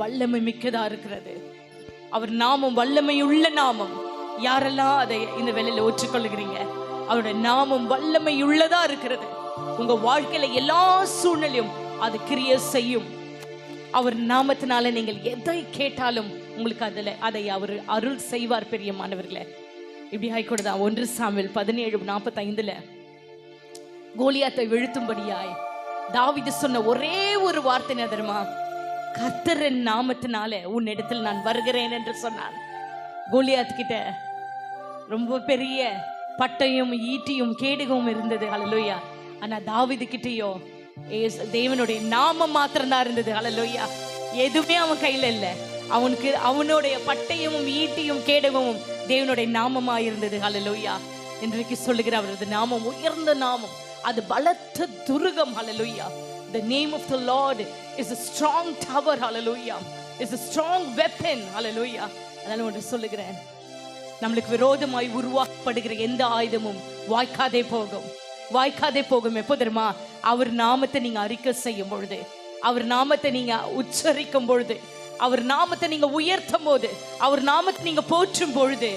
வல்லமை மிக்கதா இருக்கிறது. அவர் நாமம் வல்லமையுள்ள நாமம். யாரெல்லாம் அதை இந்த வேலையில ஒற்றுக்கொள்ளுகிறீங்க? அவருடைய நாமம் வல்லமை உள்ளதா இருக்கிறது. உங்க வாழ்க்கையில எல்லா சூழ்நிலையும் அது கிரிய செய்யும். அவர் நாமத்தினால நீங்கள் எதை கேட்டாலும் உங்களுக்கு அதுல அதை அவர் அருள் செய்வார் பெரிய மாணவர்களே. இப்படி ஆய்கூடதான் ஒன்று சாமில் பதினேழு நாற்பத்தைந்துல கோலியாத்தை வெழுத்தும்படியாய் தாவிது சொன்ன ஒரே ஒரு வார்த்தை தெரியுமா? கத்தரின் நாமத்தினால உன்னிடத்தில் நான் வருகிறேன் என்று சொன்னான் கோலியாத் கிட்ட ரொம்ப பெரிய பட்டையும் ஈட்டியும் கேடுகவும் இருந்தது. ஹalleluya. ஆனா தாவிது கிட்டயோ தேவனுடைய நாமம் மாத்திரம்தான் இருந்தது. ஹalleluya. எதுவுமே அவன் கையில இல்ல. அவனுக்கு அவனுடைய பட்டையும் ஈட்டியும் கேடகமும் தேவனுடைய நாமமா இருந்தது. ஹலலோயா இன்றைக்கு சொல்லுகிற அவரது நாமம் உயர்ந்த நாமம். அது பலத்த Thurugam. Hallelujah the name of the lord is a strong tower hallelujah. Is a strong weapon hallelujah. அதனால ஒன்று சொல்லுகிறேன். நம்மளுக்கு விரோதமாய் உருவாக்கப்படுகிற எந்த ஆயுதமும் வாய்க்காதே போகும். வாய்க்காதே போகும். எப்போ தெரியுமா? அவர் நாமத்தை நீங்க அறிக்கை செய்யும் பொழுது அவர் நாமத்தை நீங்க உச்சரிக்கும் பொழுது அவர் நாமத்தை நீங்க உயர்த்தும் போது அவர் நாமத்தை நீங்க போற்றும் பொழுது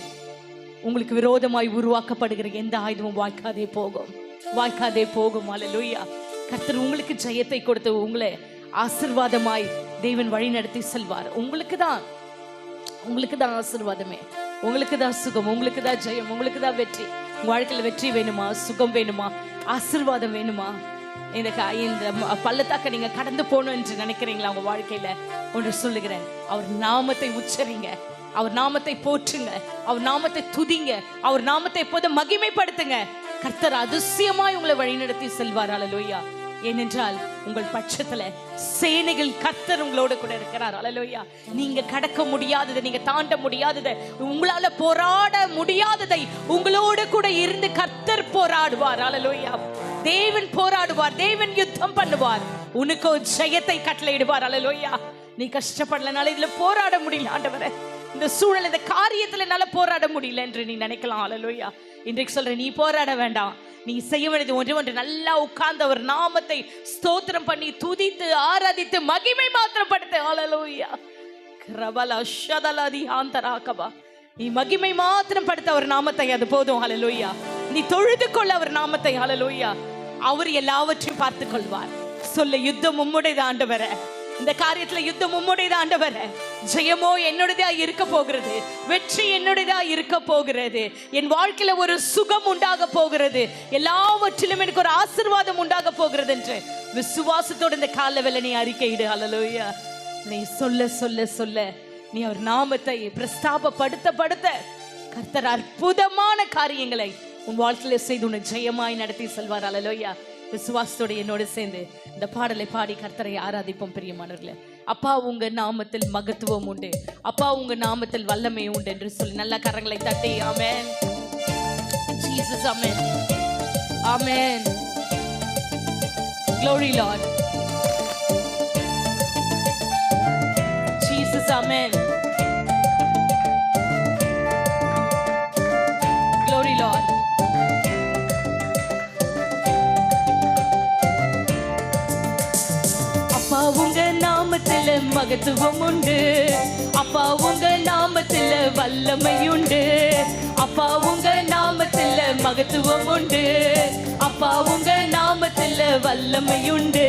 உங்களுக்கு விரோதமாய் உருவாக்கப்படுகிற எந்த ஆயுதமும் வாய்க்காதே போகும். வாய்க்காதே போகும். அல்லேலூயா கர்த்தர் உங்களுக்கு ஜெயத்தை கொடுத்து உங்களை ஆசிர்வாதமாய் தேவன் வழி நடத்தி செல்வார். உங்களுக்கு தான் உங்களுக்கு தான் ஆசிர்வாதமே. உங்களுக்கு தான் சுகம் உங்களுக்கு தான் ஜெயம் உங்களுக்கு தான் வெற்றி. உங்க வாழ்க்கையில் வெற்றி வேணுமா? சுகம் வேணுமா? ஆசிர்வாதம் வேணுமா? இந்த இந்த பள்ளத்தாக்க நீங்க கடந்து போகணும் என்று நினைக்கிறீங்களா உங்க வாழ்க்கையில? ஒன்று சொல்லுகிறேன். அவர் நாமத்தை உச்சரிங்க. அவர் நாமத்தை போற்றுங்க. அவர் நாமத்தை துதிங்க. அவர் நாமத்தை எப்போதும் மகிமைப்படுத்துங்க. கர்த்தர் அதிசயமாய் உங்களை வழிநடத்தி செல்வார். அல்லேலூயா ஏனென்றால் உங்கள் பட்சத்துல சேனைகள் கத்தர் உங்களோட கூட இருக்கிறார். அலலோயா நீங்க கடக்க முடியாததை நீங்க தாண்ட முடியாததை உங்களால போராட முடியாததை உங்களோட கூட இருந்து கத்தர் போராடுவார். அலலோயா தேவன் போராடுவார் தேவன் யுத்தம் பண்ணுவார். உனக்கு ஒரு ஜெயத்தை கட்டளையிடுவார். அலலோயா நீ கஷ்டப்படலனால இதுல போராட முடியல ஆண்டவரே. இந்த சூழல் இந்த காரியத்துல என்னால போராட முடியல என்று நீ நினைக்கலாம். அலலோயா இன்றைக்கு சொல்ற நீ போராட வேண்டாம். நீ செய்ய வேண்டியது ஒன்று ஒன்று நல்லா உட்கார்ந்து அவர் நாமத்தை ஸ்தோத்திரம் பண்ணி துதித்து ஆராதித்து மகிமை மாத்திரப்படுத்து. ஹalleluya கிரபல ஷதலதி ஆந்தராகபா. நீ மகிமை மாத்திரம் படுத்த அவர் நாமத்தை அது போதும். ஹalleluya நீ தொழுது கொள்ள அவர் நாமத்தை. ஹalleluya அவர் எல்லாவற்றையும் பார்த்து கொள்வார் சொல்ல யுத்தம் உம்முடையது வர இந்த காரியத்துல யுத்தம் உம்முடையது ஆண்டவரே? ஜெயமோ என்னுடையதா இருக்க போகிறது? வெற்றி என்னுடையதா இருக்க போகிறது? என் வாழ்க்கையில ஒரு சுகம் உண்டாக போகிறது. எல்லாவற்றிலும் எனக்கு ஒரு ஆசீர்வாதம் உண்டாக போகிறது என்று விசுவாசத்தோட இந்த கால வேலை நீ அறிக்கையிடு அலலோயா நீ சொல்ல சொல்ல சொல்ல. நீ அவர் நாமத்தை பிரஸ்தாபப்படுத்த படுத்த கர்த்தர் அற்புதமான காரியங்களை உன் வாழ்க்கையில செய்து உன்னை ஜெயமாய் நடத்தி செல்வார். அலலோயா விசுவாசத்தோட என்னோட சேர்ந்து இந்த பாடலை பாடி கர்த்தரை ஆராதிப்போம் பிரியமானவர்களே. அப்பா உங்க நாமத்தில் மகத்துவம் உண்டு. அப்பா உங்க நாமத்தில் வல்லமை உண்டு என்று சொல்லி நல்ல கரங்களை தட்டி ஆமேன். ஜீசஸ் ஆமேன். ஆமென். Glory Lord. Jesus, மகத்துவம் உண்டு. அப்பா உங்க நாமத்துல வல்லமை உண்டு அப்பா உங்க நாமத்துல மகத்துவம் உண்டு. அப்பா உங்க நாமத்துல வல்லமை உண்டு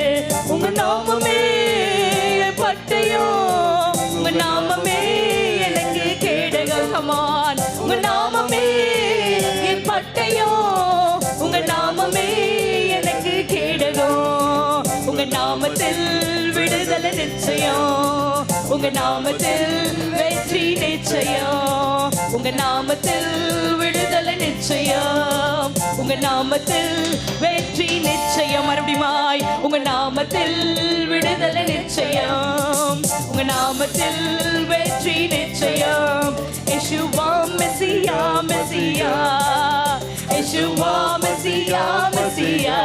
நாமத்தில் வெற்றி நிச்சயம். உங்க நாமத்தில் விடுதலை நிச்சயம். உங்க நாமத்தில் வெற்றி நிச்சயம். மறுபடியுமாய் உங்க நாமத்தில் விடுதலை நிச்சயம். உங்க நாமத்தில் வெற்றி நிச்சயம். Yeshua Messiah Messiah. Yeshua Messiah Messiah.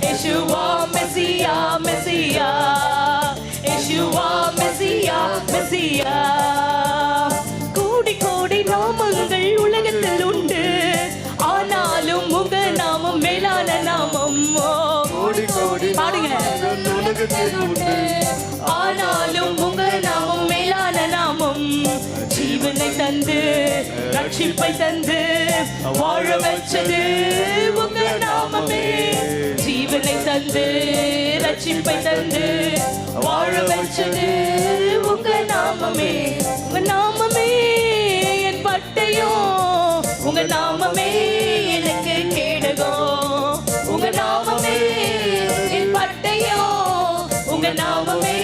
Yeshua Messiah Messiah. Yeshua இல்லையா கோடி கோடி நாமங்கள் உலகத்தில் உண்டு. ஆனாலும் உங்க நாமம் மேலான நாமம். கோடி கோடி பாடுங்க. உலகத்தில் உண்டு. ஆனாலும் உங்க நாமம் மேலான நாமம். ஜீவனை தந்து ரட்சிப்பை தந்து வாழ வச்சது உங்க நாமமே. ஜீவனை தந்து ரட்சிப்பை தந்து வாழ வச்சது உங்க நாமமே உங்க நாமமே என் பட்டயம் உங்க நாமமே எனக்கு கேடகம். உங்க நாமமே என் பட்டயம் உங்க நாமமே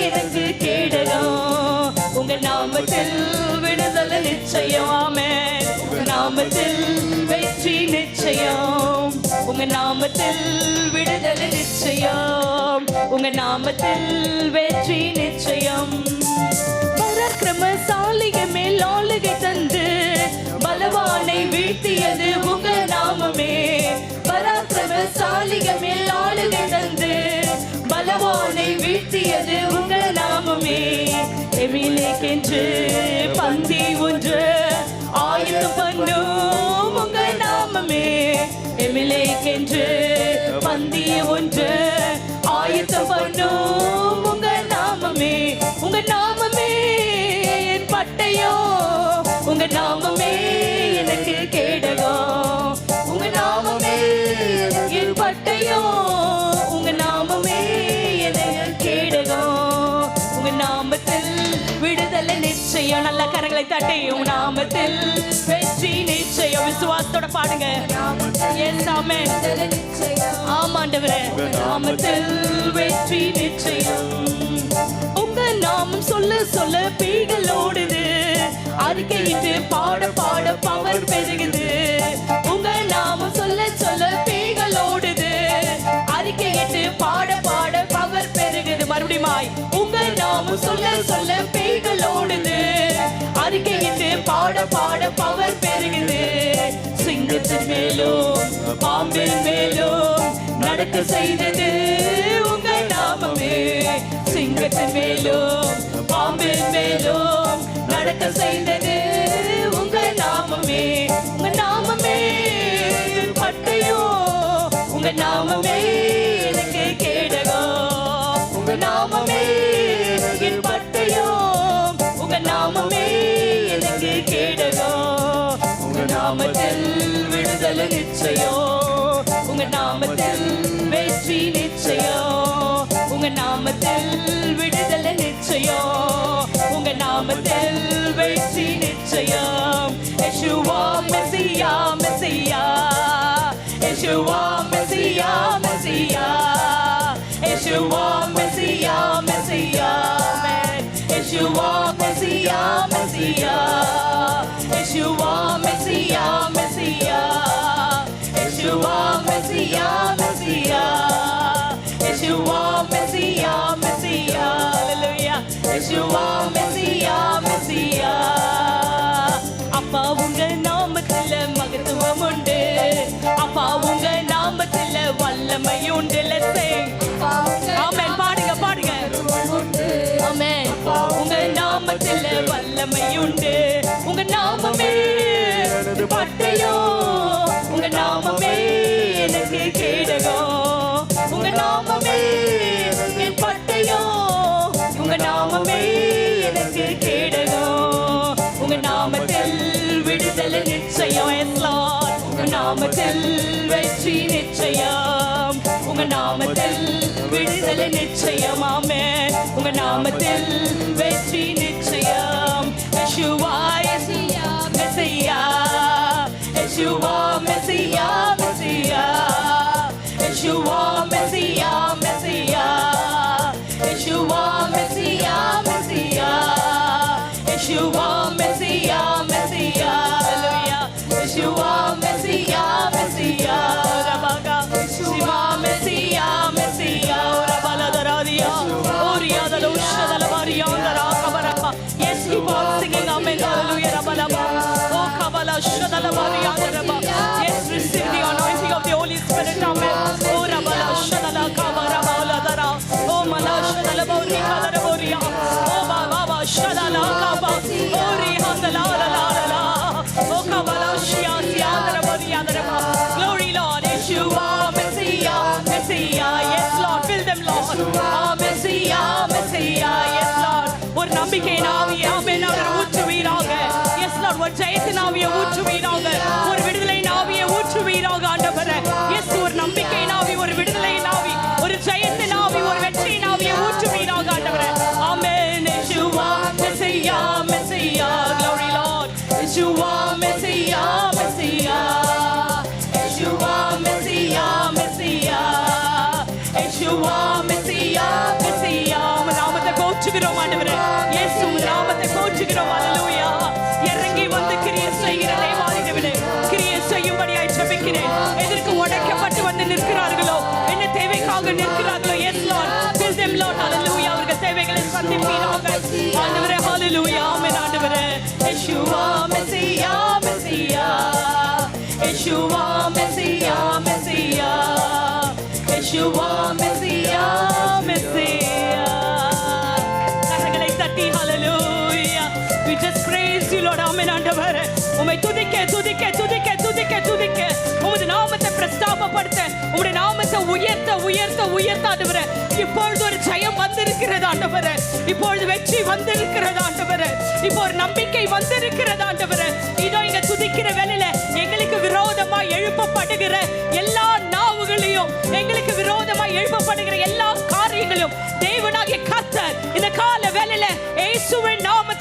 எனக்கு கேடகம். உங்க நாமத்தில் விடுதலை நிச்சயம் உங்க நாமத்தில் வெற்றி நிச்சயம். உங்க நாமத்தில் விடுதலை நிச்சயம். உங்க நாமத்தில் வெற்றி நிச்சயம். பராக்கிரமசாலிக மேல் ஆளுகை தந்து பலவானை வீழ்த்தியது உங்க நாமமே. பராக்கிரமசாலிக மேல் ஆளுகை தந்து பலவானை வீழ்த்தியது உங்க நாமமே. எமிலேக்கென்று பந்தி ஒன்று ஆயுதம் பண்ணும் விலைக்கென்று பந்தி ஒன்று ஆயத்தம் பண்ணும். உங்க நாமமே உங்க நாமமே என் பட்டையோ. உங்க நாமமே எனக்கு கேடகம் உங்க நாமமே என் பட்டையோ. உங்க நாமமே எனக்கு கேடகம் உங்க நாமத்தில் விடுதலை நிச்சயம். நல்ல கரங்களை தட்டி உங்க நாமத்தில் வெற்றி நிச்சயம் விசுவாசத்தோட பாடுங்க. எஸ் ஆமென் ஆமாண்டவரே. நாமத்தில் வெற்றி நிச்சயம். உங்க நாமம் சொல்ல சொல்ல பீகள் ஓடுது. அறிக்கையிட்டு பாட பாட பவர் பெருகுது. உங்க நாமம் சொல்ல சொல்ல பீகள் ஓடுது. அறிக்கையிட்டு பாட பாட பவர் பெருகுது. மறுபடியுமாய் உங்க நாமம் சொல்ல சொல்ல பேய்கள் ஓடுது. பாட பாட பவர் பெருகுது சிங்கத்தின் மேலும் பாம்பின் மேலும் நடக்க செய்தது உங்க நாமமே. சிங்கத்தின் மேலும் பாம்பின் மேலும் நடக்க செய்தது உங்க நாமமே. உங்க நாமமே பட்டையோ உங்க நாமமே. நாமத்தில் வெற்றி நிச்சயம் உங்க நாமத்தில் விடுதலை நிச்சயம் உங்க நாமத்தில் வெற்றி நிச்சயம் Yeshua Messiah Messiah? Yeshua Messiah Messiah? Yeshua Messiah Messiah? Yeshua Messiah Messiah? Yeshua Messiah Messiah? Yeshua Messiah Yeshua Messiah Messiah ஹalleluya யெஷுவா மெசியா மெசியா அப்பா உங்க நாமத்துல மகத்துவம் உண்டு. அப்பா உங்க நாமத்துல நாமத்தில் வெற்றி நிச்சயம். உங்க நாமத்தில் விடுதலை நிச்சயம் ஆமென் உங்க நாமத்தில் வெற்றி நிச்சயம். Yeshua யெசியா Messiah Yeshua lord ah messiah messiah yes lord ஒரு நம்பிக்கை நாவி ஆமென் அவர் ஊற்றுவீராக எஸ் லார்ட் ஒரு ஜெயத்தின் ஆவி ஆவியை ஊற்றுவீராக ஆண்டவரே உம்மை துதிக்க துதிக்க துதிக்க துதிக்க துதிக்க. உமது நாமத்தை பிரஸ்தாபப்படுத்த உம்முடைய நாமத்தை உயர்த்த உயர்த்த உயர்த்த ஆண்டவர. இப்பொழுது ஒரு ஜெயம் வந்திருக்கிறது ஆண்டவர. இப்பொழுது வெற்றி வந்திருக்கிறது ஆண்டவர. இப்போ ஒரு நம்பிக்கை வந்திருக்கிறது ஆண்டவர. இதோ இங்க துதிக்கிற வேலையில எங்களுக்கு விரோதமா எழுப்பப்படுகிற எல்லா நாவுகளையும் எங்களுக்கு விரோதமா எழுப்பப்படுகிற எல்லா காரியங்களையும் தேவனாகிய கத்தர் இந்த கால வேலையில இயேசுவின் நாமத்தினால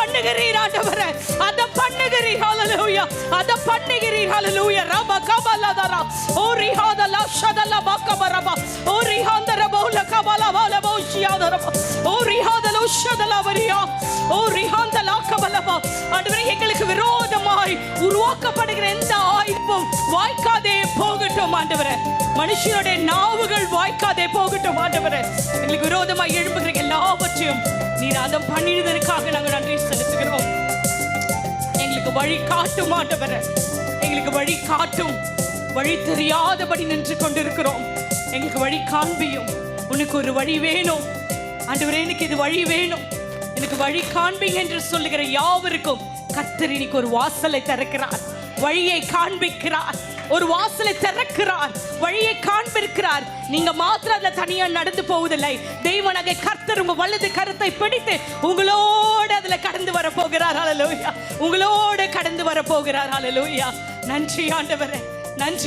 பண்ணுகிறீர் ஆண்டவரே. அந்த பண்ணுகிறீர் ஹalleluya அதம் பண்ணுகிறீர் ஹalleluya ரப கபலதரா ஓ ரிஹாதலா ஷதலா பக்கபரபா ஓ ரிஹாந்தர பௌல கபல பௌல பௌஷியாதரபா ஓ ரிஹாதலோ ஷதலா வரியா. ஓ ரிஹாந்தலா கபலபா ஆண்டவரே எங்களுக்கு விரோதமாய் உருவாக்கப்படுகிற எந்த ஆயுதமும் வாய்க்காதே போகட்டும் ஆண்டவரே. மனுஷனுடைய நாவுகள் வாய்க்காதே போகட்டும் ஆண்டவரே. எங்களுக்கு விரோதமாய் எழும்புகிற எல்லாவற்றையும் நீர் அதம் பண்ணினதற்காக நாங்கள் நன்றி செலுத்துகிறோம். எங்களுக்கு வழி காட்டும் ஆண்டவர. எங்களுக்கு வழி காட்டும். வழி தெரியாதபடி நின்று கொண்டிருக்கிறோம். எங்களுக்கு வழி காண்பியும். உனக்கு ஒரு வழி வேணும். ஆண்டவரே எனக்கு இது வழி வேணும். எனக்கு வழி காண்பிங்க என்று சொல்லுகிற யாவருக்கும் கத்தர் இன்னைக்கு ஒரு வாசலை திறக்கிறார். வழியை காண்பிக்கிறார். ஒரு வாசலை திறக்கிறார் வழியை காண்பிருக்கிறார். நீங்க மாத்திரம் அதுல தனியா நடந்து போவதில்லை. தெய்வனகை கர்த்தர் உங்க வலது கருத்தை பிடித்து உங்களோட அதுல கடந்து வர போகிறார் அலலூயா உங்களோட கடந்து வர போகிறார் அலலூயா நன்றி ஆண்டவரே. நன்றி.